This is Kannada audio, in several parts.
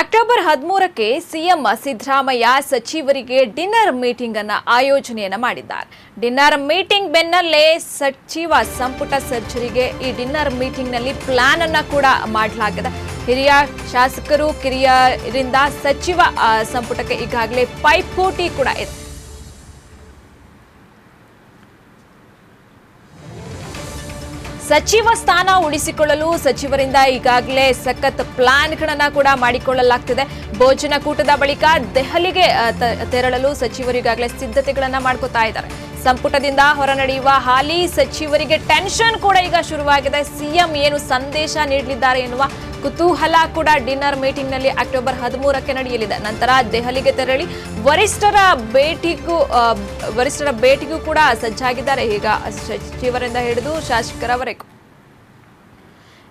ಅಕ್ಟೋಬರ್ ಹದಿಮೂರಕ್ಕೆ ಸಿಎಂ ಸಿದ್ದರಾಮಯ್ಯ ಸಚಿವರಿಗೆ ಡಿನ್ನರ್ ಮೀಟಿಂಗ್ ಅನ್ನ ಆಯೋಜನೆಯನ್ನ ಮಾಡಿದ್ದಾರೆ. ಡಿನ್ನರ್ ಮೀಟಿಂಗ್ ಬೆನ್ನಲ್ಲೇ ಸಚಿವ ಸಂಪುಟ ಸರ್ಜರಿಗೆ ಈ ಡಿನ್ನರ್ ಮೀಟಿಂಗ್ನಲ್ಲಿ ಪ್ಲಾನ್ ಅನ್ನ ಕೂಡ ಮಾಡಲಾಗಿದೆ. ಹಿರಿಯ ಶಾಸಕರು, ಕಿರಿಯರಿಂದ ಸಚಿವ ಸಂಪುಟಕ್ಕೆ ಈಗಾಗಲೇ ಪೈಪೋಟಿ ಕೂಡ ಇದೆ. ಸಚಿವ ಸ್ಥಾನ ಉಳಿಸಿಕೊಳ್ಳಲು ಸಚಿವರಿಂದ ಈಗಾಗಲೇ ಸಖತ್ ಪ್ಲಾನ್ಗಳನ್ನ ಕೂಡ ಮಾಡಿಕೊಳ್ಳಲಾಗ್ತಿದೆ. ಭೋಜನ ಕೂಟದ ಬಳಿಕ ದೆಹಲಿಗೆ ತೆರಳಲು ಸಚಿವರು ಈಗಾಗಲೇ ಸಿದ್ಧತೆಗಳನ್ನ ಮಾಡ್ಕೋತಾ ಇದ್ದಾರೆ. ಸಂಪುಟದಿಂದ ಹೊರ ನಡೆಯುವ ಹಾಲಿ ಸಚಿವರಿಗೆ ಟೆನ್ಷನ್ ಕೂಡ ಈಗ ಶುರುವಾಗಿದೆ. ಸಿಎಂ ಏನು ಸಂದೇಶ ನೀಡಲಿದ್ದಾರೆ ಎನ್ನುವ ಕುತೂಹಲ ಕೂಡ ಡಿನ್ನರ್ ಮೀಟಿಂಗ್ನಲ್ಲಿ ಅಕ್ಟೋಬರ್ ಹದಿಮೂರಕ್ಕೆ ನಡೆಯಲಿದೆ. ನಂತರ ದೆಹಲಿಗೆ ತೆರಳಿ ವರಿಷ್ಠರ ಭೇಟಿಗೂ ವರಿಷ್ಠರ ಭೇಟಿಗೂ ಕೂಡ ಸಜ್ಜಾಗಿದ್ದಾರೆ. ಈಗ ಸಚಿವರಿಂದ ಹಿಡಿದು ಶಾಸಕರವರೆಗೂ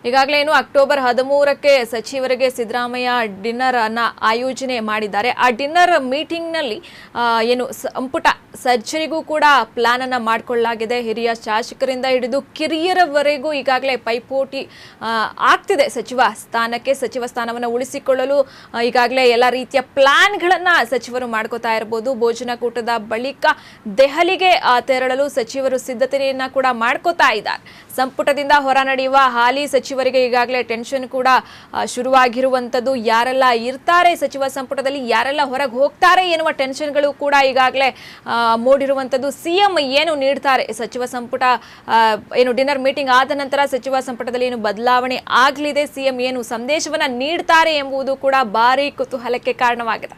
ಈಗಾಗಲೇ ಏನು ಅಕ್ಟೋಬರ್ ಹದಿಮೂರಕ್ಕೆ ಸಚಿವರಿಗೆ ಸಿದ್ದರಾಮಯ್ಯ ಡಿನ್ನರ್ ಅನ್ನ ಆಯೋಜನೆ ಮಾಡಿದ್ದಾರೆ. ಆ ಡಿನ್ನರ್ ಮೀಟಿಂಗ್ನಲ್ಲಿ ಏನು ಸಂಪುಟ ಸರ್ಜರಿಗೂ ಕೂಡ ಪ್ಲಾನ್ ಅನ್ನ ಮಾಡಿಕೊಳ್ಳಲಾಗಿದೆ. ಹಿರಿಯ ಶಾಸಕರಿಂದ ಹಿಡಿದು ಕಿರಿಯರವರೆಗೂ ಈಗಾಗಲೇ ಪೈಪೋಟಿ ಆಗ್ತಿದೆ. ಸಚಿವ ಸ್ಥಾನಕ್ಕೆ ಸಚಿವ ಸ್ಥಾನವನ್ನು ಉಳಿಸಿಕೊಳ್ಳಲು ಈಗಾಗಲೇ ಎಲ್ಲ ರೀತಿಯ ಪ್ಲಾನ್ಗಳನ್ನ ಸಚಿವರು ಮಾಡ್ಕೋತಾ ಇರಬಹುದು ಭೋಜನ ಕೂಟದ ಬಳಿಕ ದೆಹಲಿಗೆ ತೆರಳಲು ಸಚಿವರು ಸಿದ್ಧತೆಯನ್ನ ಕೂಡ ಮಾಡ್ಕೋತಾ ಇದ್ದಾರೆ. ಸಂಪುಟದಿಂದ ಹೊರ ನಡೆಯುವ ಹಾಲಿ ಸಚಿವರಿಗೆ ಈಗಾಗಲೇ ಟೆನ್ಷನ್ ಕೂಡ ಶುರುವಾಗಿರುವಂಥದ್ದು ಯಾರೆಲ್ಲ ಇರ್ತಾರೆ ಸಚಿವ ಸಂಪುಟದಲ್ಲಿ, ಯಾರೆಲ್ಲ ಹೊರಗೆ ಹೋಗ್ತಾರೆ ಎನ್ನುವ ಟೆನ್ಷನ್ಗಳು ಕೂಡ ಈಗಾಗಲೇ ಮೂಡಿರುವಂಥದ್ದು ಸಿಎಂ ಏನು ನೀಡ್ತಾರೆ? ಸಚಿವ ಸಂಪುಟ ಏನು ಡಿನ್ನರ್ ಮೀಟಿಂಗ್ ಆದ ನಂತರ ಸಚಿವ ಸಂಪುಟದಲ್ಲಿ ಏನು ಬದಲಾವಣೆ ಆಗಲಿದೆ? ಸಿಎಂ ಏನು ಸಂದೇಶವನ್ನು ನೀಡ್ತಾರೆ ಎಂಬುದು ಕೂಡ ಭಾರಿ ಕುತೂಹಲಕ್ಕೆ ಕಾರಣವಾಗಿದೆ.